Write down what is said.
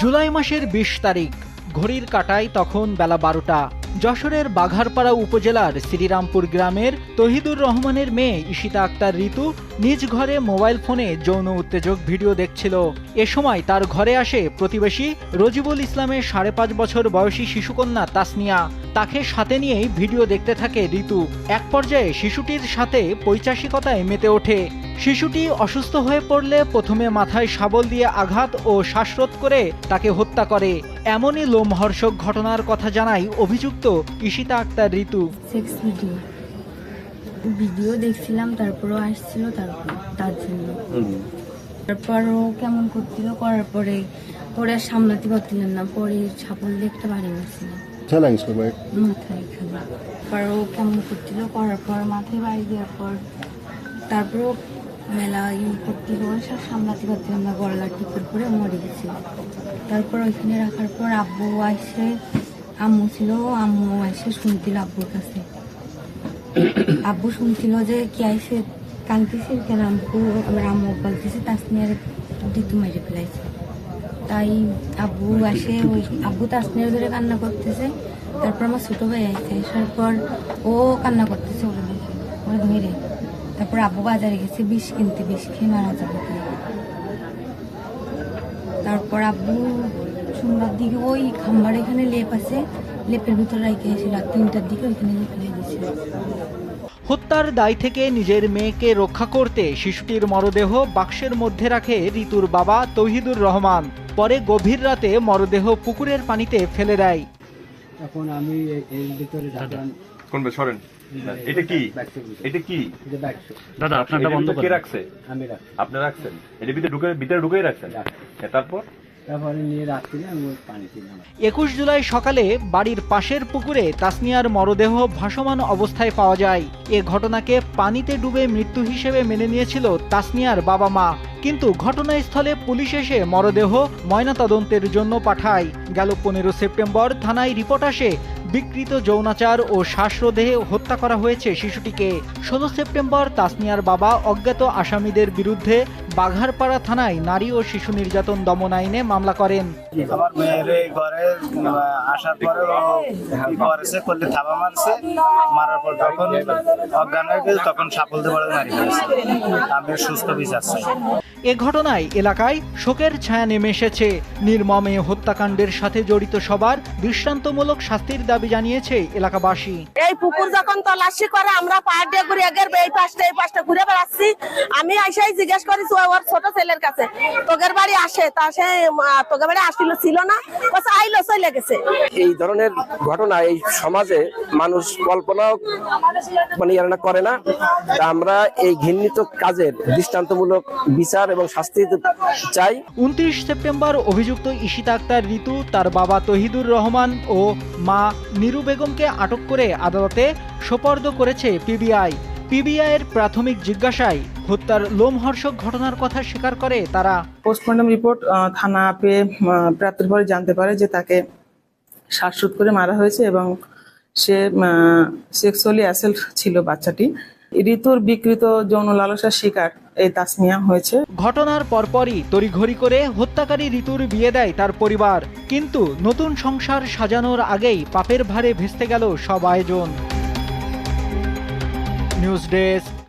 জুলাই মাসের বিশ তারিখ, ঘড়ির কাটায় তখন বেলা বারোটা, যশোরের বাঘারপাড়া উপজেলার শ্রীরামপুর গ্রামের তহিদুর রহমানের মেয়ে ঈশিতা আক্তার ঋতু নিজ ঘরে মোবাইল ফোনে যৌন উত্তেজক ভিডিও দেখছিল। এ সময় তার ঘরে আসে প্রতিবেশী রজিবুল ইসলামের সাড়ে পাঁচ বছর বয়সী শিশুকন্যা তাসনিয়া। তাকে সাথে নিয়েই ভিডিও দেখতে থাকে ঋতু। এক পর্যায়ে শিশুটির সাথে পৈচাসিকতায় মেতে ওঠে। শিশুটি অসুস্থ হয়ে পড়লে প্রথমে মাথায় শাবল দিয়ে আঘাত ও শ্বাসরোধ করে তাকে হত্যা করে। এমনই লোমহর্ষক ঘটনার কথা জানাই অভিযুক্ত ঈশিতা আক্তার ঋতু। ভিডিও। ভিডিও দেখছিলাম তারপরও আসছিল তারপর তার জন্য। তারপর ও কেমন করছিল করার পরে পরে আর সামলাতে পারছিলেন না। পরে ছাপল দিয়ে একটা বাড়ি my মাথায় তারপর ও কেমন করছিল করার পর মাথায় বাড়ি দেওয়ার পর তারপরও মেলা ই করছিল সব সামলাতে পারছিলাম না গলা টিপের করে মরে গেছিল তারপর ওইখানে রাখার পর আব্বু আসে, আম্মু ছিল, আম্মু এসে শুনছিল আব্বুর কাছে। আব্বু শুনছিল যে কি আইসে কানতেছে কেন আব্বু আমার আম্মু বলতেছে, তাসনিয়ার দিতু মেরে ফেলাইছে। তাই আব্বু আসে, ওই আব্বু তাসনিয়ার ধরে কান্না করতেছে। তারপর আমার ছোট ভাই আইসে আসার পর ও কান্না করতেছে ওরা ওরা ধরে তারপর আব্বু বাজারে গেছে বিষ কিনতে বিষ খেয়ে মারা যাবে তারপর আব্বু সন্ধ্যার দিকে ওই খাম্বার এখানে লেপ আছে লেপের ভিতরে রেখে এসে রাত তিনটার দিকে ওইখানে ফেলে দিয়েছিল। হত্যার দায় থেকে নিজের মেয়েকে রক্ষা করতে শিশুটির মরদেহ বাক্সের মধ্যে রাখে ঋতুর বাবা তৌহিদুর রহমান। পরে গভীর রাতে মরদেহ পুকুরের পানিতে ফেলে দেয়। তখন আমি এর ভিতরে ঢাকলাম কোন বে- সরেন। এটা কি? এটা কি? দাদা আপনারটা বন্ধ ভিতরে রাখছে? আমি রাখছি। আপনি রাখছেন? এটার ভিতরে ঢুকে ভিতরে ঢুকেই রাখছেন? তারপর? তারপরে নিয়ে রাখছিলাম ওই পানি ছিলাম একুশ জুলাই সকালে বাড়ির পাশের পুকুরে তাসনিয়ার মরদেহ ভাসমান অবস্থায় পাওয়া যায়। এ ঘটনাকে পানিতে ডুবে মৃত্যু হিসেবে মেনে নিয়েছিল তাসনিয়ার বাবা মা। কিন্তু ঘটনাস্থলে পুলিশ এসে মরদেহ ময়নাতদন্তের জন্য পাঠায়। গেল পনেরো সেপ্টেম্বর থানায় রিপোর্ট আসে, বিকৃত যৌনাচার ও শ্বাসরোধে হত্যা করা হয়েছে শিশুটিকে। ষোলো সেপ্টেম্বর তাসনিয়ার বাবা অজ্ঞাত আসামিদের বিরুদ্ধে বাঘারপাড়া থানায় নারী ও শিশু নির্যাতন দমন আইনে মামলা করেন। আমি সুস্থ বিচার এ ঘটনায় এলাকায় শোকের ছায়া নেমে এসেছে। নির্মমে হত্যাকাণ্ডের সাথে জড়িত সবার দৃষ্টান্তমূলক শাস্তির দাবি জানিয়েছে এলাকাবাসী। এই পুকুর যখন তল্লাশি করে আমরা পার দিয়ে ঘুরে গের এই পাশটা এই পাশটা ঘুরে বেড়াচ্ছি। আমি আইসাই জিজ্ঞেস করি ওর ছোট ছেলের কাছে। তোগের বাড়ি আসে তা সে তোগের বাড়ি আসছিল ছিল না। আইলো চলে গেছে। এই ধরনের ঘটনা এই সমাজে মানুষ কল্পনাও মানে করে না। আমরা এই ঘৃণিত কাজের দৃষ্টান্তমূলক বিচার এবং শাস্তি চাই। উনত্রিশ সেপ্টেম্বর অভিযুক্ত ঈশিতা আক্তার ঋতু তার বাবা তহিদুর রহমান ও মা নিরু বেগমকে আটক করে আদালতে সোপর্দ করেছে পিবিআই। পিবিআইয়ের প্রাথমিক জিজ্ঞাসায় হত্যার লোমহর্ষক ঘটনার কথা স্বীকার করে তারা। পোস্টমর্টম রিপোর্ট থানা পেয়ে প্রাপ্তির পরে জানতে পারে যে তাকে শ্বাসরোধ করে মারা হয়েছে এবং সে সেক্সুয়ালি অ্যাসেল্ট ছিল বাচ্চাটি। ঋতুর বিকৃত যৌন লালসার শিকার এই তাসমিয়া হয়েছে। ঘটনার পরপরই তড়িঘড়ি করে হত্যাকারী ঋতুর বিয়ে দেয় তার পরিবার। কিন্তু নতুন সংসার সাজানোর আগেই পাপের ভারে ভেস্তে গেল সব আয়োজন। News desk